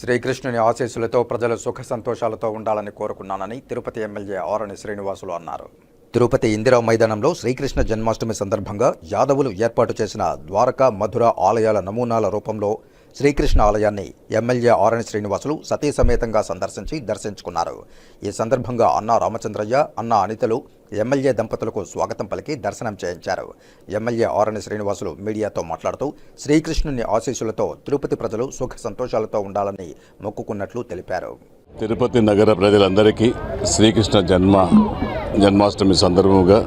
శ్రీకృష్ణుని ఆశీస్సులతో ప్రజలు సుఖ సంతోషాలతో ఉండాలని కోరుకున్నానని తిరుపతి ఎమ్మెల్యే ఆరణి శ్రీనివాసులు అన్నారు. తిరుపతి ఇందిరా మైదానంలో శ్రీకృష్ణ జన్మాష్టమి సందర్భంగా యాదవులు ఏర్పాటు చేసిన ద్వారకా మధుర ఆలయాల నమూనాల రూపంలో శ్రీకృష్ణ ఆలయాన్ని ఎమ్మెల్యే ఆరణి శ్రీనివాసులు సతీ సమేతంగా సందర్శించి దర్శించుకున్నారు. ఈ సందర్భంగా అన్నా రామచంద్రయ్య అన్న అనితలు ఎమ్మెల్యే దంపతులకు స్వాగతం పలికి దర్శనం చేయించారు. ఎమ్మెల్యే ఆరణి శ్రీనివాసులు మీడియాతో మాట్లాడుతూ శ్రీకృష్ణుని ఆశీస్సులతో తిరుపతి ప్రజలు సుఖ సంతోషాలతో ఉండాలని మొక్కుకున్నట్లు తెలిపారు. తిరుపతి నగర ప్రజలందరికీ శ్రీకృష్ణ జన్మ జన్మాష్టమి సందర్భంగా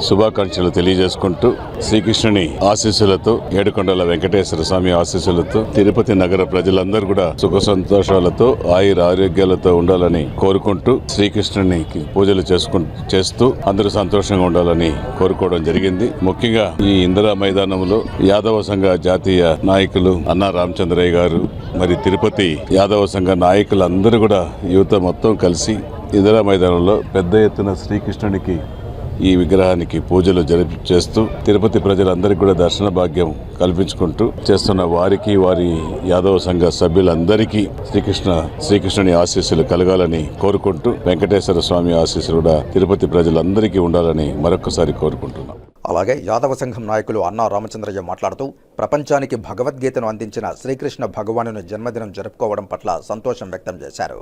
శుభాకాంక్షలు తెలియజేసుకుంటూ శ్రీకృష్ణుని ఆశీస్సులతో ఏడుకొండల వెంకటేశ్వర స్వామి ఆశీస్సులతో తిరుపతి నగర ప్రజలందరూ కూడా సుఖ సంతోషాలతో ఆయుర ఆరోగ్యాలతో ఉండాలని కోరుకుంటూ శ్రీకృష్ణుని పూజలు చేసుకు చేస్తూ అందరూ సంతోషంగా ఉండాలని కోరుకోవడం జరిగింది. ముఖ్యంగా ఈ ఇందిరా మైదానంలో యాదవ సంఘ జాతీయ నాయకులు అన్నా రామచంద్రయ్య గారు మరి తిరుపతి యాదవ సంఘ నాయకులందరూ కూడా యువత మొత్తం కలిసి ఇందిరా మైదానంలో పెద్ద ఎత్తున శ్రీకృష్ణునికి ఈ విగ్రహానికి పూజలు జరిపి చేస్తూ తిరుపతి ప్రజలందరికీ కూడా దర్శన భాగ్యం కల్పించుకుంటూ చేస్తున్న వారికి వారి యాదవ సంఘ సభ్యులందరికీ శ్రీకృష్ణ శ్రీకృష్ణుని ఆశీస్సులు కలగాలని కోరుకుంటూ వెంకటేశ్వర స్వామి ఆశీస్సులు కూడా తిరుపతి ప్రజలందరికీ ఉండాలని మరొకసారి కోరుకుంటున్నాం. అలాగే యాదవ సంఘం నాయకులు అన్నా రామచంద్రయ్య మాట్లాడుతూ ప్రపంచానికి భగవద్గీతను అందించిన శ్రీకృష్ణ భగవానుని జన్మదినం జరుపుకోవడం పట్ల సంతోషం వ్యక్తం చేశారు.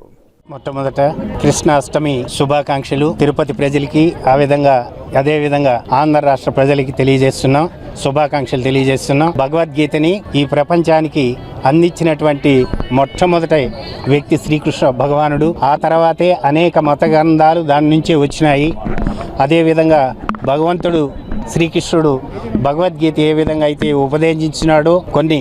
మొట్టమొదట కృష్ణాష్టమి శుభాకాంక్షలు. తిరుపతి ప్రజలకి ఆ విధంగా అదే విధంగా ఆంధ్ర రాష్ట్ర ప్రజలకి తెలియజేస్తున్నాం. శుభాకాంక్షలు తెలియజేస్తున్నాం. భగవద్గీతని ఈ ప్రపంచానికి అందించినటువంటి మొట్టమొదటి వ్యక్తి శ్రీకృష్ణ భగవానుడు. ఆ తర్వాతే అనేక మత గ్రంథాలు దాని నుంచే వచ్చినాయి. అదేవిధంగా భగవంతుడు శ్రీకృష్ణుడు భగవద్గీత ఏ విధంగా అయితే ఉపదేశించినాడో కొన్ని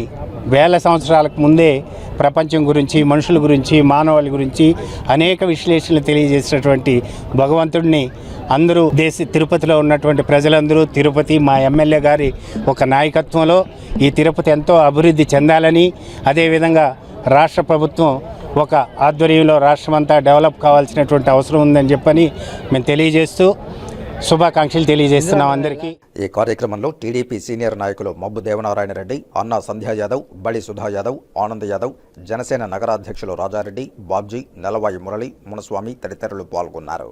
వేల సంవత్సరాలకు ముందే ప్రపంచం గురించి మనుషుల గురించి మానవాళి గురించి అనేక విశ్లేషణలు తెలియజేసినటువంటి భగవంతుడిని అందరూ దేశ తిరుపతిలో ఉన్నటువంటి ప్రజలందరూ తిరుపతి మా ఎమ్మెల్యే గారి ఒక నాయకత్వంలో ఈ తిరుపతి ఎంతో అభివృద్ధి చెందాలని అదేవిధంగా రాష్ట్ర ప్రభుత్వం ఒక ఆధ్వర్యంలో రాష్ట్రమంతా డెవలప్ కావాల్సినటువంటి అవసరం ఉందని చెప్పని మేము తెలియజేస్తూ శుభాకాంక్షలు తెలియజేస్తున్నాం అందరికీ. ఈ కార్యక్రమంలో టీడీపీ సీనియర్ నాయకులు మబ్బు దేవనారాయణ రెడ్డి అన్నా సంధ్యా యాదవ్ బడి సుధా యాదవ్ ఆనంద్ యాదవ్ జనసేన నగరాధ్యక్షులు రాజారెడ్డి బాబ్జీ నెలవాయి మురళి మునస్వామి తదితరులు పాల్గొన్నారు.